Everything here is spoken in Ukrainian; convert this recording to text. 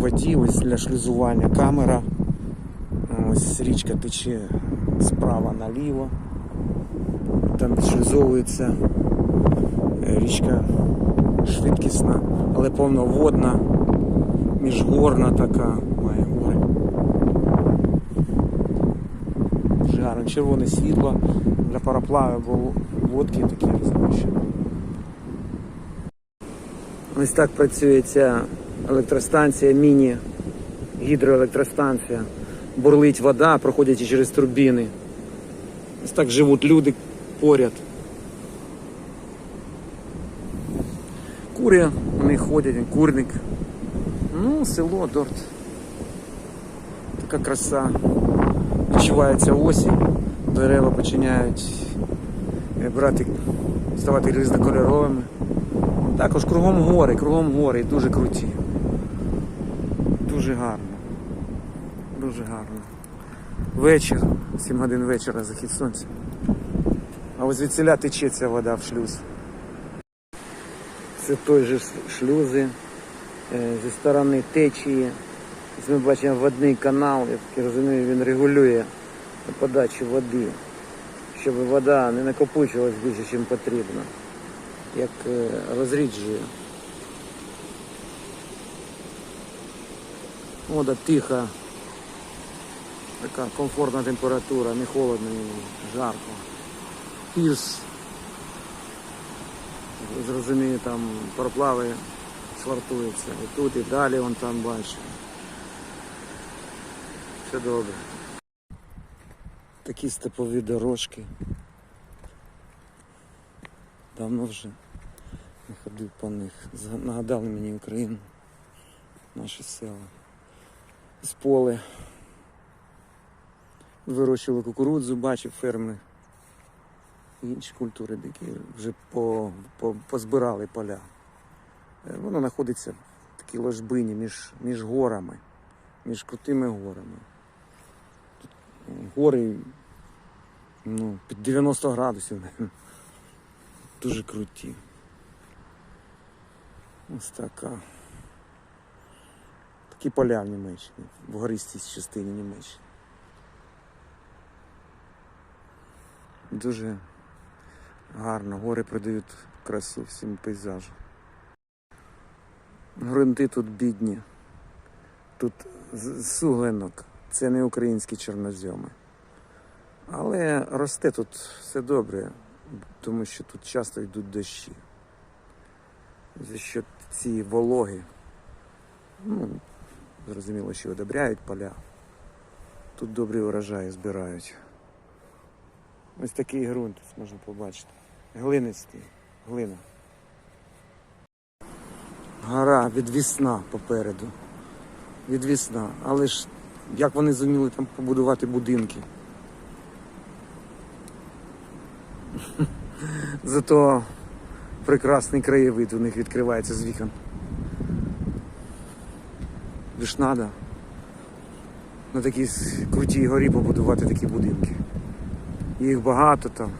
воді, ось для шлюзування камера. Ось річка тече справа наліво. Там шлюзовується Е, річка швидкісна, але повноводна, міжгорна така, має гори. Дуже гарно. Червоне світло для пароплавів, бо лодки такі розміщені. Ось так працює ця електростанція, міні-гідроелектростанція. Бурлить вода, проходячи через турбіни. Ось так живуть люди поряд. Курі вони ходять, курник. Ну, село, Дорт. Така краса. Відчувається осінь, дерева починають е, брати, ставати різнокольоровими. Також кругом гори, кругом гори, дуже круті. Дуже гарно. Дуже гарно. Вечір, 7 годин вечора, захід сонця. А ось звідсіля ця вода в шлюз. Це той же шлюзи е, зі сторони течії. Ось ми бачимо водний канал, я так розумію, він регулює подачу води, щоб вода не накопичувалась більше, ніж потрібно, як е, розріджує. Вода тиха, така комфортна температура, не холодно, не жарко. Пірс зрозумію, там пароплави швартуються. І тут, і далі вон там бачу. Все добре. Такі степові дорожки. Давно вже не ходив по них. Нагадали мені Україну, наші села. З поле. Вирощували кукурудзу, бачив ферми інші культури, які вже по, по, позбирали поля. Е, Воно знаходиться в такій ложбині між, між горами, між крутими горами. Тут гори ну, під 90 градусів. Дуже круті. Ось така. Такі поля в Німеччині, в гористій частині Німеччини. Дуже гарно. Гори придають красу всім пейзажу. Грунти тут бідні. Тут суглинок. Це не українські чорнозьоми. Але росте тут все добре, тому що тут часто йдуть дощі. За що ці вологи, ну, зрозуміло, що одобряють поля. Тут добрі урожаї збирають. Ось такий ґрунт можна побачити. Глинистий, глина. Гора відвісна попереду. Відвісна. Але ж як вони зуміли там побудувати будинки? Зато прекрасний краєвид у них відкривається з вікон. Ви ж надо на такій крутій горі побудувати такі будинки. Їх багато там.